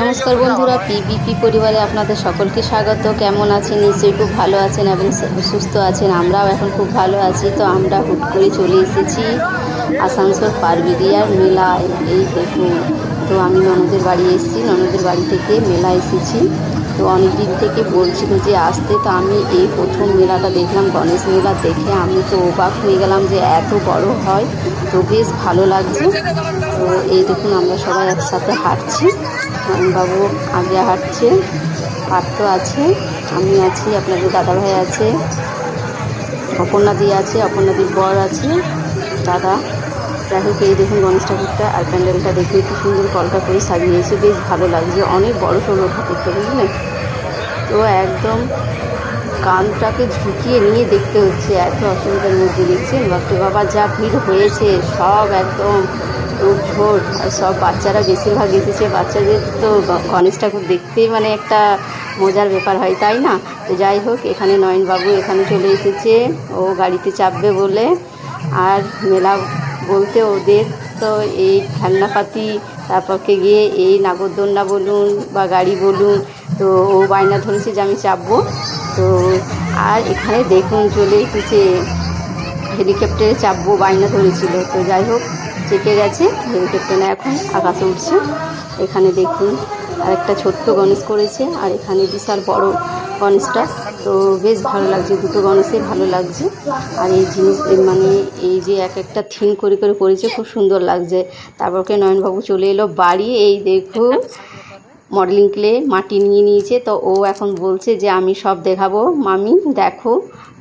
নমস্কার বন্ধুরা, পিবিপি পরিবারে আপনাদের সকলকে স্বাগত। কেমন আছেন? নিশ্চয়ই খুব ভালো আছেন এবং সুস্থ আছেন। আমরাও এখন খুব ভালো আছি। তো আমরা হুট করে চলে এসেছি আসানসোল পারবিদিয়ার মেলায় এই দেখুন, তো আমি ননদের বাড়ি এসেছি। ননদের বাড়ি থেকে মেলা এসেছি। তো অনেক দিন থেকে বলছিল যে আসতে, তো আমি এই প্রথম মেলাটা দেখলাম, গণেশ মেলা দেখে আমি তো অবাক হয়ে গেলাম যে এত বড় হয়। তো বেশ ভালো লাগছে। তো এই দেখুন, আমরা সবাই একসাথে হাঁটছি। বাবু আগে হাঁটছে পার্থ আছে, আমি আছি, আপনাদের দাদাভাই আছে, অপর্ণাদি আছে, অপর্ণাদির বর আছে, দাদা। যাই হোক, এই দেখুন গণেশ ঠাকুরটা আর প্যান্ডেলটা দেখে কি সুন্দর কলকা করে সাজিয়েছে, বেশ ভালো লাগছে, অনেক বড় সড়ো ঠাকুরটা, বুঝলেন? তো একদম কানটাকে ঝুঁকিয়ে নিয়ে দেখতে হচ্ছে, এত অসুবিধার মধ্যে দেখছেন? বাপরে বাবা যা ভিড় হয়েছে, সব একদম ঝোড় আর সব বাচ্চারা বেশিরভাগ এসেছে বাচ্চাদের তো গণেশ ঠাকুর দেখতেই মানে একটা মজার ব্যাপার হয়, তাই না? তো যাই হোক, এখানে নয়নবাবু এখানে চলে এসেছে, ও গাড়িতে চাপবে বলে। আর মেলা বলতে ওদের তো এই খেলনাপাতি তারপরকে গিয়ে এই নাগরদোলনা বলুন বা গাড়ি বলুন, তো ও বায়না ধরেছে যে আমি চাপবো। তো আর এখানে দেখুন চলে এসেছে, হেলিকপ্টারে চাপবো, বায়না ধরেছিল। তো যাই হোক চেপে গেছে হেলিকপ্টারে এখন আকাশে উঠছে। এখানে দেখুন আর একটা ছোট্ট গণেশ করেছে, আর এখানে বিশাল বড় গণেশটা। তো বেশ ভালো লাগছে, দুটো গণেশই ভালো লাগছে। আর এই জিনিস মানে এই যে এক একটা থিম করে করে করেছে, খুব সুন্দর লাগছে। তারপরকে নয়নবাবু চলে এলো বাড়ি। এই দেখুন মডেলিং ক্লে মাটি নিয়ে নিয়েছে। তো ও এখন বলছে যে, আমি সব দেখাবো, মামি, দেখো।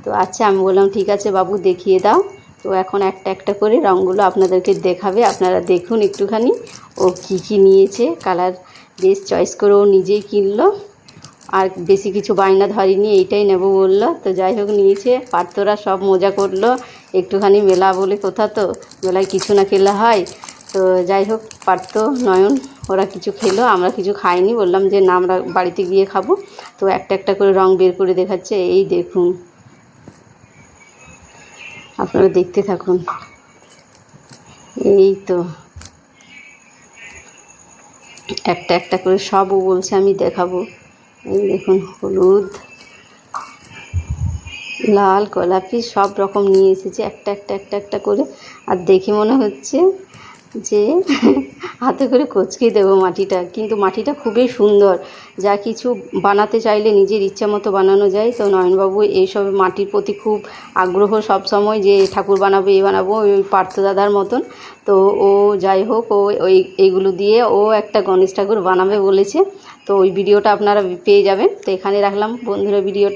তো আচ্ছা আমি বললাম, ঠিক আছে বাবু, দেখিয়ে দাও। তো এখন একটা একটা করে রঙগুলো আপনাদেরকে দেখাবে। আপনারা দেখুন একটুখানি। ও কী কী নিয়েছে, কালার বেশ চয়েস করে ও নিজেই কিনলো। আর বেশি কিছু বায়না ধরিনি, এইটাই নেব বলল। তো যাই হোক, নিয়েছে। পার্থরা সব মজা করল। একটুখানি মেলা বলে কোথা তো? মেলায় কিছু না খেলে হয়। তো যাই হোক, পার্থ, নয়ন, ওরা কিছু খেলো, আমরা কিছু খাইনি। বললাম যে, না, আমরা বাড়িতে গিয়ে খাব। তো একটা একটা করে রং বের করে দেখাচ্ছে। এই দেখুন। আপনারা দেখতে থাকুন। এই তো। একটা একটা করে সবও বলছে, আমি দেখাবো। এই দেখুন, হলুদ, লাল, গোলাপি, সব রকম নিয়ে এসেছি। একটা একটা একটা একটা করে। আর দেখে মনে হচ্ছে যে হাতে করে কচকে দেবো মাটিটা। কিন্তু মাটিটা খুবই সুন্দর। যা কিছু বানাতে চাইলে নিজের ইচ্ছা মতো বানানো যায়। তো নয়নবাবু এইসব মাটির প্রতি খুব আগ্রহ সব সময় যে ঠাকুর বানাবো, এ বানাবো, ওই পার্থ দাদার মতন। তো ও যাই হোক, ও ওই এইগুলো দিয়ে ও একটা গণেশ ঠাকুর বানাবে বলেছে। তো ওই ভিডিওটা আপনারা পেয়ে যাবেন। তো এখানে রাখলাম বন্ধুরা ভিডিওটা।